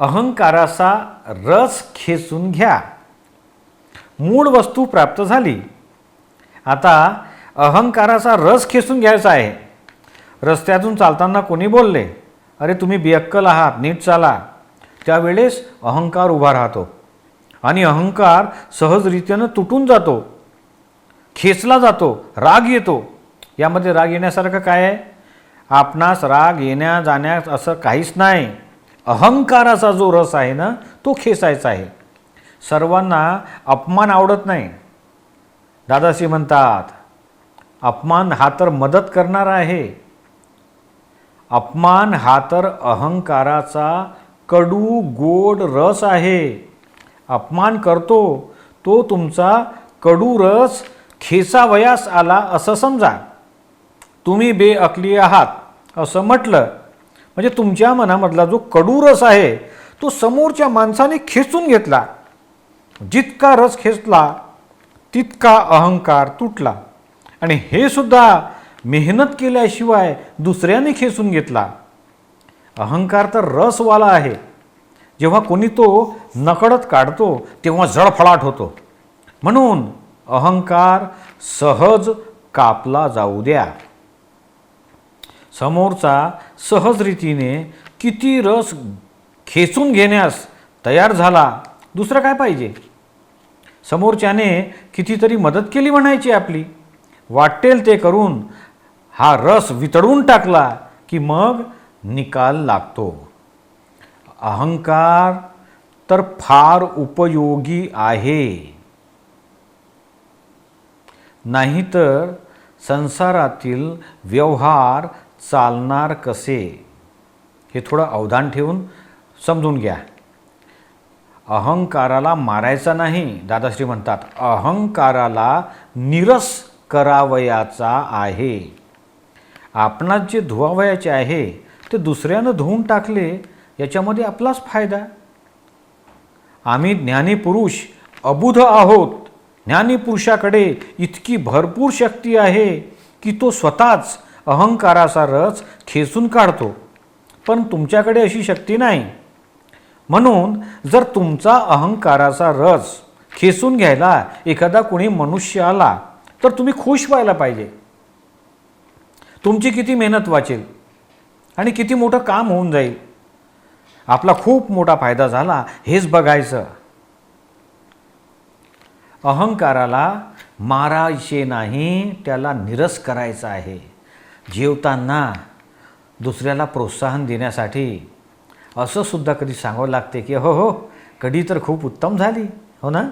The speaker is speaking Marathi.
अहंकाराचा रस खेचून घ्या. मूळ वस्तू प्राप्त झाली. आता अहंकाराचा रस खेचून घ्यायचा आहे. रस्त्यातून चालताना कोणी बोलले अरे तुम्ही बियक्कल आहात नीट चाला. त्यावेळेस अहंकार उभा राहतो. आणि अहंकार सहजरित्यानं तुटून जातो. खेचला जातो राग येतो. यामध्ये राग येण्यासारखं काय आहे? आपणास राग येण्या जाण्यास असं काहीच नाही. अहंकाराचा जो रस आहे ना तो खेचायचा आहे. सर्वांना अपमान आवडत नाही. दादाशी म्हणतात अपमान हा तर मदत करणारा आहे. अपमान हा तर अहंकाराचा कडू गोड रस आहे. अपमान करतो तो तुमचा कडू रस खेसावयास आला असं समजा. तुम्ही बेअकली आहात असं म्हटलं. म्हणजे तुमच्या मनामधला जो कडू रस आहे तो समोरच्या माणसाने खेचून घेतला. जितका रस खेचला तितका अहंकार तुटला. आणि हे सुद्धा मेहनत केल्याशिवाय दुसऱ्याने खेचून घेतला. अहंकार तर रसवाला आहे. जेव्हा कोणी तो नकडत काढतो तेव्हा जळफळाट होतो. म्हणून अहंकार सहज कापला जाऊ द्या. समोरचा सहज रीतीने किती रस खेचून घेण्यास तयार झाला दुसरं काय पाहिजे? समोरच्याने कितीतरी मदत केली म्हणायची आपली. वाटेल ते करून हा रस वितळून टाकला की मग निकाल लागतो. अहंकार तर फार उपयोगी आहे. नाहीतर संसारातील व्यवहार चालणार कसे? हे थोडं अवधान ठेवून समजून घ्या. अहंकाराला मारायचा नाही दादाश्री म्हणतात. अहंकाराला निरस करावयाचा आहे. आपणात जे धुवावयाचे आहे ते दुसऱ्यानं धुवून टाकले याच्यामध्ये आपलाच फायदा. आम्ही ज्ञानीपुरुष अबुध आहोत. ज्ञानीपुरुषाकडे इतकी भरपूर शक्ती आहे की तो स्वतःच अहंकाराचा रस खेचून काढतो. पण तुमच्याकडे अशी शक्ती नाही. म्हणून जर तुमचा अहंकाराचा रस खेचून घ्यायला एखादा कोणी मनुष्य आला तर तुम्ही खुश व्हायला पाहिजे. तुमची किती मेहनत वाचेल आणि किती मोठं काम होऊन जाईल. आपला खूप मोठा फायदा झाला हेच बघायचं. अहंकाराला मारायचे नाही त्याला निरस करायचा आहे. जेवताना दुसऱ्याला प्रोत्साहन देण्यासाठी असं सुद्धा कधी सांगावं लागते की हो हो कढी तर खूप उत्तम झाली. हो ना?